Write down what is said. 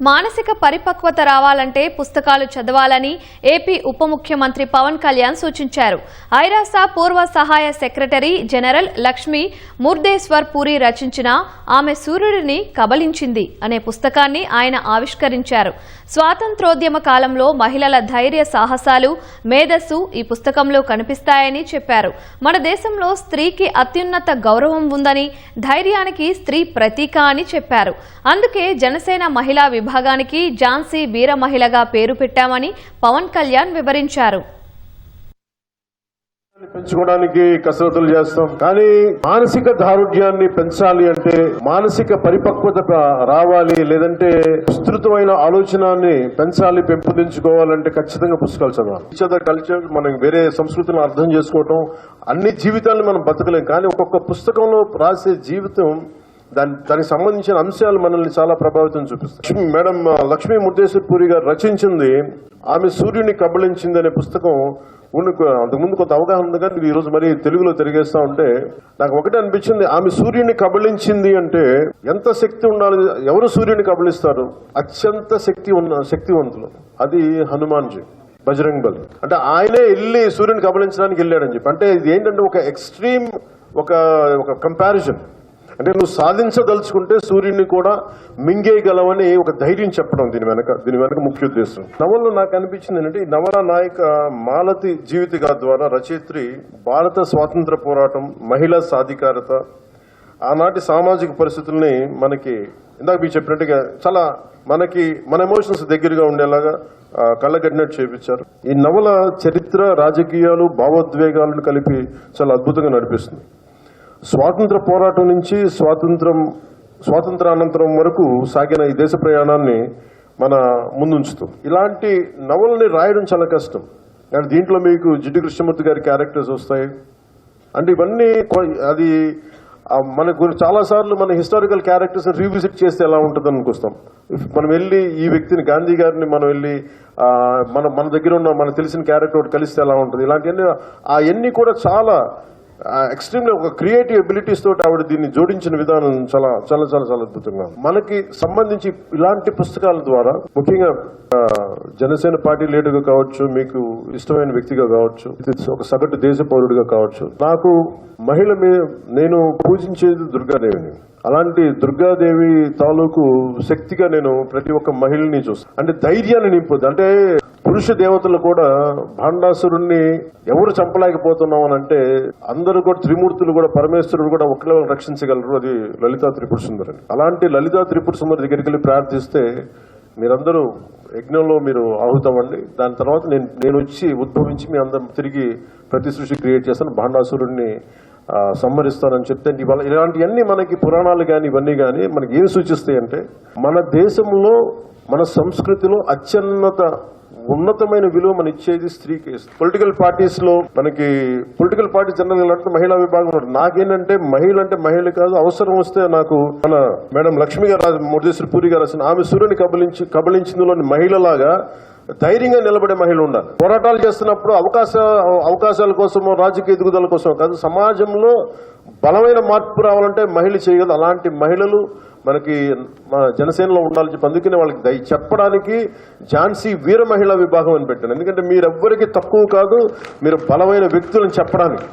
మానసిక పరిపక్వత రావాలంటే పుస్తకాలు చదవాలని ఏపీ ఉప ముఖ్యమంత్రి పవన్ కళ్యాణ్ సూచించారు. ఐరాసా పూర్వ సహాయ సెక్రటరీ జనరల్ లక్ష్మి ముర్దేశ్వర్ పూరి రచించిన ఆమె సూర్యుడిని కబలించింది అనే పుస్తకాన్ని ఆయన ఆవిష్కరించారు. స్వాతంత్రోద్యమ కాలంలో మహిళల ధైర్య సాహసాలు మేధస్సు ఈ పుస్తకంలో కనిపిస్తాయని చెప్పారు. మన దేశంలో స్త్రీకి అత్యున్నత గౌరవం ఉందని ధైర్యానికి స్త్రీ ప్రతీక అని చెప్పారు. అందుకే జనసేన మహిళా విభాగానికి ఝాన్సీ వీర మహిళగా పేరు పెట్టామని పవన్ కళ్యాణ్ వివరించారు. పెంచుకోవడానికి కసరత్తులు చేస్తాం. కానీ మానసిక దారుఢ్యాన్ని పెంచాలి అంటే మానసిక పరిపక్వత రావాలి లేదంటే విస్తృతమైన ఆలోచనాన్ని పెంచాలి పెంపొందించుకోవాలంటే ఖచ్చితంగా పుస్తకాలు చదవాలి. ఈచ్ అదర్ కల్చర్ మనం వేరే సంస్కృతిని అర్థం చేసుకోవటం అన్ని జీవితాలను మనం బతకలేం. కానీ ఒక్కొక్క పుస్తకంలో రాసే జీవితం దాని దానికి సంబంధించిన అంశాలు మనల్ని చాలా ప్రభావితం చూపిస్తాయి. మేడం లక్ష్మీ ముర్దేశ్వర్ పూరి గారు రచించింది ఆమె సూర్యుని కబళించింది అనే పుస్తకం ఉన్న అంతకుముందు కొంత అవగాహన ఉంది కానీ ఈ రోజు మరి తెలుగులో తిరిగేస్తా ఉంటే నాకు ఒకటే అనిపించింది ఆమె సూర్యుని కబళించింది అంటే ఎంత శక్తి ఉండాలి ఎవరు సూర్యుని కబళిస్తారు? అత్యంత శక్తి ఉన్న శక్తివంతులు. అది హనుమాన్జీ బజరంగ్ బలి. అంటే ఆయనే వెళ్ళి సూర్యుని కబళించడానికి వెళ్ళాడని చెప్పి. అంటే ఇది ఏంటంటే ఒక ఎక్స్ట్రీమ్ ఒక ఒక కంపారిజన్. అంటే నువ్వు సాధించదలుచుకుంటే సూర్యుడిని కూడా మింగేయగలవని ఒక ధైర్యం చెప్పడం దీని వెనక దీని వెనక ముఖ్య ఉద్దేశం. నవల్లో నాకు అనిపించింది ఏంటంటే ఈ నవల నాయక మాలతి జీవితిక ద్వారా రచయిత్రి భారత స్వాతంత్ర పోరాటం మహిళా సాధికారత ఆనాటి సామాజిక పరిస్థితుల్ని మనకి ఇందాక మీరు చెప్పినట్టుగా చాలా మనకి మన ఎమోషన్స్ దగ్గరగా ఉండేలాగా కళ్ళగట్టినట్టు చేపించారు. ఈ నవల చరిత్ర రాజకీయాలు భావోద్వేగాలను కలిపి చాలా అద్భుతంగా నడిపిస్తుంది. స్వాతంత్ర పోరాటం నుంచి స్వాతంత్రం స్వాతంత్రానంతరం వరకు సాగిన ఈ దేశ ప్రయాణాన్ని మన ముందుంచుతాం ఇలాంటి నవలని రాయడం చాలా కష్టం. కానీ దీంట్లో మీకు జిడ్డు కృష్ణమూర్తి గారి క్యారెక్టర్స్ వస్తాయి. అంటే ఇవన్నీ అది మనకు చాలా సార్లు మన హిస్టారికల్ క్యారెక్టర్స్ రీవిజిట్ చేస్తే ఎలా ఉంటుంది అనుకొస్తాం. మనం వెళ్ళి ఈ వ్యక్తిని గాంధీ గారిని మనం వెళ్ళి మన మన దగ్గర ఉన్న మనకు తెలిసిన క్యారెక్టర్ ఒకటి కలిస్తే ఎలా ఉంటుంది? ఇలాంటివన్నీ అవన్నీ కూడా చాలా ఎక్స్ట్రీమ్లీ ఒక క్రియేటివ్ ఎబిలిటీస్ తోటి ఆవిడ దీన్ని జోడించిన విధానం చాలా చాలా చాలా చాలా అద్భుతంగా మనకి సంబంధించి ఇలాంటి పుస్తకాల ద్వారా ముఖ్యంగా జనసేన పార్టీ లీడర్గా కావచ్చు మీకు ఇష్టమైన వ్యక్తిగా కావచ్చు ఒక సగటు దేశ పౌరుడిగా కావచ్చు. నాకు మహిళ మీ- నేను పూజించేది దుర్గాదేవిని. అలాంటి దుర్గాదేవి తాలూకు శక్తిగా నేను ప్రతి ఒక్క మహిళని చూస్తాను అంటే ధైర్యాన్ని నింపుద్ది. అంటే పురుష దేవతలు కూడా భాండాసురుణ్ణి ఎవరు చంపలేకపోతున్నాం అని అంటే అందరూ కూడా త్రిమూర్తులు కూడా పరమేశ్వరుడు కూడా ఒకేలా రక్షించగలరు. అది లలితా త్రిపుర సుందరి అలాంటి లలితా త్రిపుర సుందరి దగ్గరికి వెళ్ళి ప్రార్థిస్తే మీరందరూ యజ్ఞంలో మీరు ఆహుతమండి. దాని తర్వాత నేను నేను వచ్చి ఉద్భవించి మీ అందరం తిరిగి ప్రతి సృష్టి క్రియేట్ చేస్తాను. భాండాసురుణ్ణి సంహరిస్తానని చెప్తే ఇవాళ ఇలాంటివన్నీ మనకి పురాణాలు కానీ ఇవన్నీ కానీ మనకి ఏం సూచిస్తాయి అంటే మన దేశంలో మన సంస్కృతిలో అత్యున్నత ఉన్నతమైన విలువ మన ఇచ్చేది స్త్రీకి. పొలిటికల్ పార్టీస్లో మనకి పొలిటికల్ పార్టీ జనరల్ అంటే మహిళా విభాగం ఉంటుంది నాకేంటంటే మహిళ అంటే మహిళ కాదు అవసరం వస్తే నాకు మన మేడం లక్ష్మి గారు మురదేశ్వరి పూరి గారు రాసిన ఆమె సూర్యుని కబలించి కబలించిందిలోని మహిళలాగా ధైర్యంగా నిలబడే మహిళ ఉండాలి. పోరాటాలు చేస్తున్నప్పుడు అవకాశ అవకాశాల కోసమో రాజకీయ ఎదుగుదల కోసం కాదు సమాజంలో బలమైన మార్పు రావాలంటే మహిళ చేయగలదు అలాంటి మహిళలు మనకి మన జనసేనలో ఉండాలని చెప్పి అందుకనే వాళ్ళకి దయ చెప్పడానికి ఝాన్సీ వీర మహిళా విభాగం అని పెట్టాను. ఎందుకంటే మీరెవ్వరికి తక్కువ కాదు మీరు బలమైన వ్యక్తులను చెప్పడానికి.